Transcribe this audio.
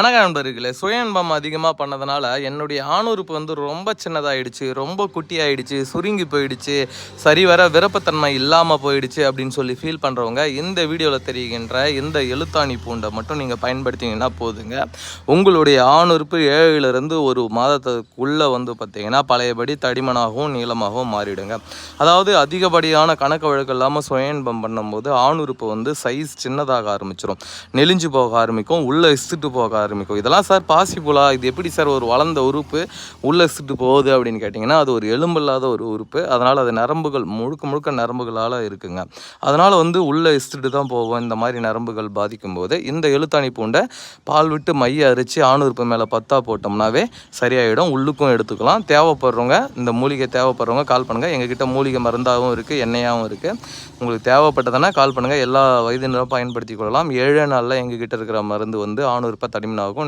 வணக்கம் நண்பர்களே சுய இன்பம் அதிகமாக பண்ணதுனால என்னுடைய ஆணுறுப்பு வந்து ரொம்ப சின்னதாயிடுச்சு ரொம்ப குட்டியாயிடுச்சு சுருங்கி போயிடுச்சு சரிவர விருப்பத்தன்மை இல்லாமல் போயிடுச்சு அப்படின்னு சொல்லி ஃபீல் பண்ணுறவங்க இந்த வீடியோவில் தெரிகின்ற இந்த எழுத்தாணி பூண்டை மட்டும் நீங்கள் பயன்படுத்திங்கன்னா போதுங்க. உங்களுடைய ஆணுறுப்பு ஏழுலேருந்து ஒரு மாதத்துக்குள்ளே வந்து பார்த்தீங்கன்னா பழையபடி தடிமனாகவும் நீளமாகவும் மாறிடுங்க. அதாவது அதிகப்படியான கணக்கு வழக்கு இல்லாமல் சுய இன்பம் பண்ணும்போது ஆணுறுப்பு வந்து சைஸ் சின்னதாக ஆரம்பிச்சிடும் நெலிஞ்சு போக ஆரம்பிக்கும் உள்ளே இசுட்டு போக ஆரம்பிக்கும். இதெல்லாம் சார் பாசிபிளா இது எப்படி சார் ஒரு வளர்ந்த உறுப்பு உள்ளே இசுட்டு போகுது அப்படின்னு கேட்டிங்கன்னா அது ஒரு எலும்பில்லாத ஒரு உறுப்பு. அதனால் அது நரம்புகள் முழுக்க முழுக்க நரம்புகளால் இருக்குங்க. அதனால் வந்து உள்ளே இசுட்டு தான் போகும். இந்த மாதிரி நரம்புகள் பாதிக்கும் போது இந்த எழுத்தாணி பூண்டை பால் விட்டு மைய அரிச்சு ஆணுறுப்பு மேலே பத்தா போட்டோம்னாவே சரியாயிடும். உள்ளுக்கும் எடுத்துக்கலாம். தேவைப்படுறவங்க இந்த மூலிகை தேவைப்படுறவங்க கால் பண்ணுங்கள் எங்ககிட்ட மூலிகை மருந்தாகவும் இருக்குது எண்ணெயாகவும் இருக்குது உங்களுக்கு தேவைப்பட்டதுன்னா கால் பண்ணுங்கள் எல்லா வயதினரும் பயன்படுத்தி கொள்ளலாம். ஏழே நாளில் எங்ககிட்ட இருக்கிற மருந்து வந்து ஆணுறுப்பை అవునవును